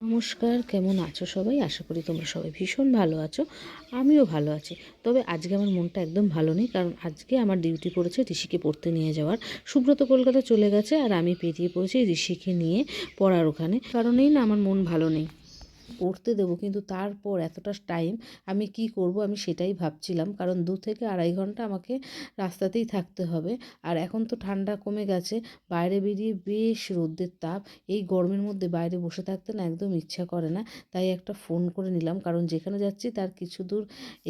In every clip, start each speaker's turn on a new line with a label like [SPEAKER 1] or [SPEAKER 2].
[SPEAKER 1] নমস্কার, কেমন আছো সবাই? আশা করি তোমরা সবাই ভীষণ ভালো আছো, আমিও ভালো আছি। তবে আজকে আমার মনটা একদম ভালো নেই, কারণ আজকে আমার ডিউটি পড়েছে ঋষিকে পড়তে নিয়ে যাওয়ার। সুব্রত কলকাতা চলে গেছে আর আমি পেরিয়ে পড়েছি ঋষিকে নিয়ে পড়ার ওখানে। কারণেই না আমার মন ভালো নেই। পড়তে দেবো, কিন্তু তারপর এতটা টাইম আমি কি করব আমি সেটাই ভাবছিলাম। কারণ দু থেকে আড়াই ঘণ্টা আমাকে রাস্তাতেই থাকতে হবে। আর এখন তো ঠান্ডা কমে গেছে, বাইরে বেরিয়ে বেশ রোদ্রের তাপ। এই গরমের মধ্যে বাইরে বসে থাকতে না একদম ইচ্ছা করে না। তাই একটা ফোন করে নিলাম, কারণ যেখানে যাচ্ছি তার কিছু দূর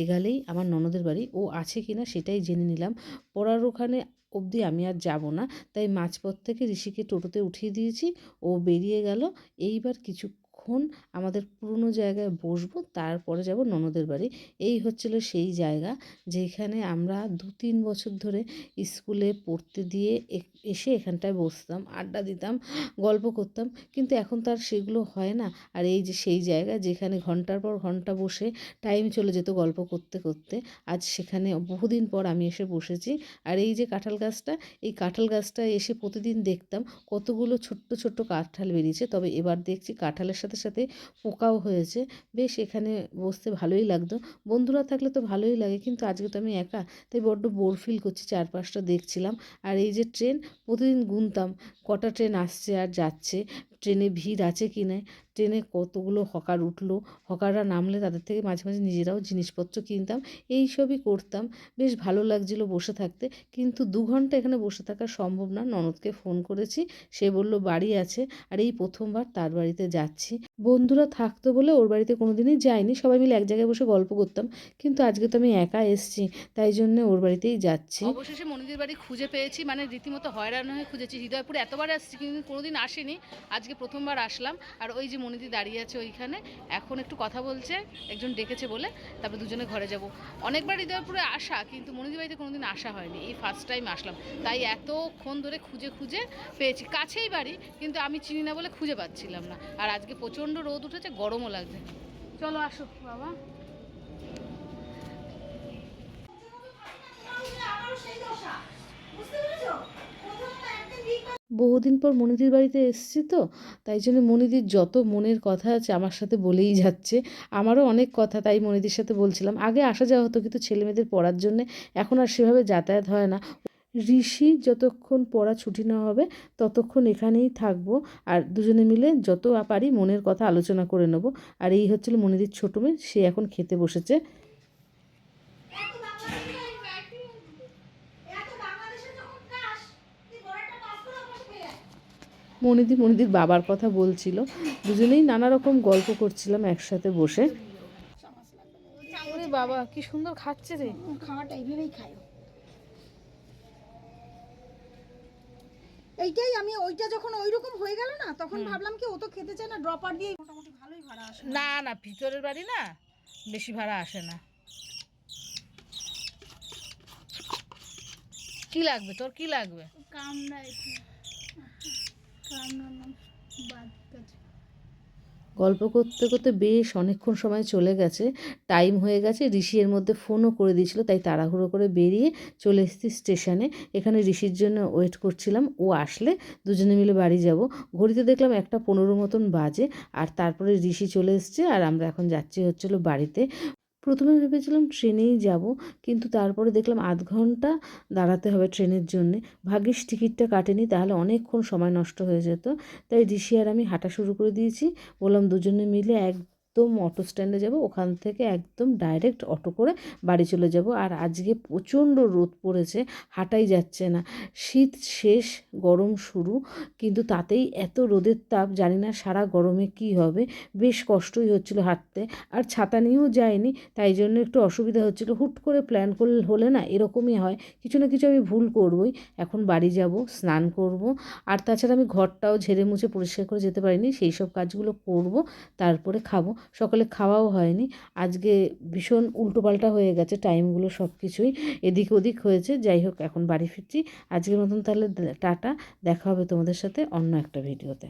[SPEAKER 1] এগালেই আমার ননদের বাড়ি। ও আছে কি না সেটাই জেনে নিলাম। পড়ার ওখানে অবধি আমি আর যাব না। তাই মাঝপথ থেকে ঋষিকে টোটোতে উঠিয়ে দিয়েছি। ও বেরিয়ে গেল। এইবার কিছুক্ষণ আমাদের পুরনো জায়গায় বসবো, তারপরে যাব ননদের বাড়ি। এই হচ্ছিল সেই জায়গা যেখানে আমরা দু তিন বছর ধরে স্কুলে পড়তে দিয়ে এসে এখানটায় বসতাম, আড্ডা দিতাম, গল্প করতাম। কিন্তু এখন তার সেগুলো হয় না। আর এই যে সেই জায়গা যেখানে ঘণ্টার পর ঘণ্টা বসে টাইম চলে যেত গল্প করতে করতে, আজ সেখানে বহুদিন পর আমি এসে বসেছি। আর এই যে কাঁঠাল গাছটা, এই কাঁঠাল গাছটা এসে প্রতিদিন দেখতাম কতগুলো ছোট্ট ছোট্ট কাঁঠাল বেরিয়েছে। তবে এবার দেখছি কাঁঠালের সাথে সাথে পোকাও হয়েছে। বেশ এখানে বসতে ভালোই লাগতো। বন্ধুরা থাকলে তো ভালোই লাগে, কিন্তু আজকে তো আমি একা, তাই বড্ড বোর ফিল করছি চারপাশটা দেখছিলাম। আর এই যে ট্রেন, প্রতিদিন গুনতাম। কটা ট্রেন আসছে আর যাচ্ছে। ট্রেনে ভিড় আছে কি না ট্রেনে কতগুলো হকার উঠল? হকাররা নামলে তাদের থেকে মাঝে মাঝে নিজেরাও জিনিসপত্র কিনতাম এই সবই করতাম। বেশ ভালো লাগছিল বসে থাকতে, কিন্তু দু ঘণ্টা এখানে বসে থাকা সম্ভব না। ননদকে ফোন করেছি, সে বলল, বাড়ি আছে। আর এই প্রথমবার তার বাড়িতে যাচ্ছি। বন্ধুরা থাকতো বলে ওর বাড়িতে কোনো দিনই যাইনি, সবাই মিলে এক জায়গায় বসে গল্প করতাম। কিন্তু আজকে তো আমি একা এসছি, তাই জন্য ওর বাড়িতেই যাচ্ছি।
[SPEAKER 2] অবশেষে মনিদির বাড়ি খুঁজে পেয়েছি মানে রীতিমতো হয়রান হয়ে খুঁজেছি। হৃদয়পুরে এতবার আসছি, কিন্তু কোনোদিন আসিনি। আজকে প্রথমবার আসলাম, আর ওই যে মনিদি দাঁড়িয়ে আছে ওইখানে, এখন একটু কথা বলছে, একজন ডেকেছে বলে, তারপরে দুজনে ঘরে যাব। অনেকবার হৃদয়পুরে আসা, কিন্তু মনিদি বাড়িতে কোনোদিন আসা হয়নি, এই ফার্স্ট টাইম আসলাম। তাই এতক্ষণ ধরে খুঁজে খুঁজে পেয়েছি। কাছেই বাড়ি, কিন্তু আমি চিনি না বলে খুঁজে পাচ্ছিলাম না। আর আজকে প্রচণ্ড রোদ উঠেছে, গরমও লাগছে। চলো আসো, বাবা।
[SPEAKER 1] বহুদিন পর মনিদির বাড়িতে এসেছি তো, তাই জন্য মনিদির যত মনের কথা আছে আমার সাথে বলেই যাচ্ছে। আমারও অনেক কথা, তাই মনিদির সাথে বলছিলাম। আগে আসা যাওয়া হতো, কিন্তু ছেলে মেয়েদের পড়ার জন্যে এখন আর সেভাবে যাতায়াত হয় না। ঋষি যতক্ষণ পড়া ছুটি না হবে, ততক্ষণ এখানেই থাকব আর দুজনে মিলে যত পারি মনের কথা আলোচনা করে নেব। আর এই হচ্ছিল মনিদির ছোটো মেয়ে, সে এখন খেতে বসেছে
[SPEAKER 3] এত বাংলাদেশে এত বাংলাদেশে যখন কাশ তুই বড়টা পাস করে আমার পেয়ে আয়
[SPEAKER 1] মনিদি মনিদির বাবার কথা বলছিল। দুজনেই নানা রকম গল্প করছিলাম একসাথে বসে।
[SPEAKER 2] বাবা কি সুন্দর খাচ্ছে রে।
[SPEAKER 3] খাওয়াটা এইভাবেই খায় এইটাই আমি ওইটা যখন ওই রকম হয়ে গেল না তখন ভাবলাম কি ও তো খেতে চায় না ড্রপার দিয়ে মোটামুটি ভালোই ভাড়া আসে।
[SPEAKER 2] না না ভিতরের বাড়ি না বেশি ভাড়া আসে না। কি লাগবে তোর কি লাগবে?
[SPEAKER 3] কামড়া একটু কামড়ানো বাদ গেছে
[SPEAKER 1] গল্প করতে করতে বেশ অনেকক্ষণ সময় চলে গেছে। টাইম হয়ে গেছে। ঋষি এর মধ্যে ফোনও করে দিয়েছিল, তাই তাড়াহুড়ো করে বেরিয়ে চলে এসেছি স্টেশনে এখানে ঋষির জন্য ওয়েট করছিলাম। ও আসলে দুজনে মিলে বাড়ি যাব। ঘড়িতে দেখলাম একটা পনেরো মতন বাজে। আর তারপরে ঋষি চলে এসছে, আর আমরা এখন যাচ্ছি হচ্ছিল বাড়িতে। প্রথমে ভেবেছিলাম ট্রেনেই যাব, কিন্তু তারপরে দেখলাম আধ ঘণ্টা দাঁড়াতে হবে ট্রেনের জন্যে। ভাগ্যিস টিকিটটা কাটেনি, তাহলে অনেকক্ষণ সময় নষ্ট হয়ে যেত। তাই ঋষি আর আমি হাঁটা শুরু করে দিয়েছি। বললাম দুজনে মিলে একদম অটো স্ট্যান্ডে যাব, ওখান থেকে একদম ডাইরেক্ট অটো করে বাড়ি চলে যাব। আর আজকে প্রচণ্ড রোদ পড়েছে, হাঁটাই যাচ্ছে না। শীত শেষ, গরম শুরু, কিন্তু তাতেই এত রোদের তাপ, জানি না সারা গরমে কি হবে। বেশ কষ্টই হচ্ছিল হাঁটতে, আর ছাতা নিয়েও যায়নি তাই জন্য একটু অসুবিধা হচ্ছিল। হুট করে প্ল্যান করলে, হলে না এরকমই হয়, কিছু না কিছু আমি ভুল করবই। এখন বাড়ি যাব, স্নান করব, আর তাছাড়া আমি ঘরটাও ঝেড়ে মুছে পরিষ্কার করে যেতে পারিনি, সেই সব কাজগুলো করব, তারপরে খাব। সকালে খাওয়াও হয়নি। আজকে ভীষণ উল্টোপাল্টা হয়ে গেছে টাইমগুলো সব কিছুই এদিক ওদিক হয়েছে, যাই হোক এখন বাড়ি ফিরছি। আজকের মতন তাহলে টাটা। দেখা হবে তোমাদের সাথে অন্য একটা ভিডিওতে।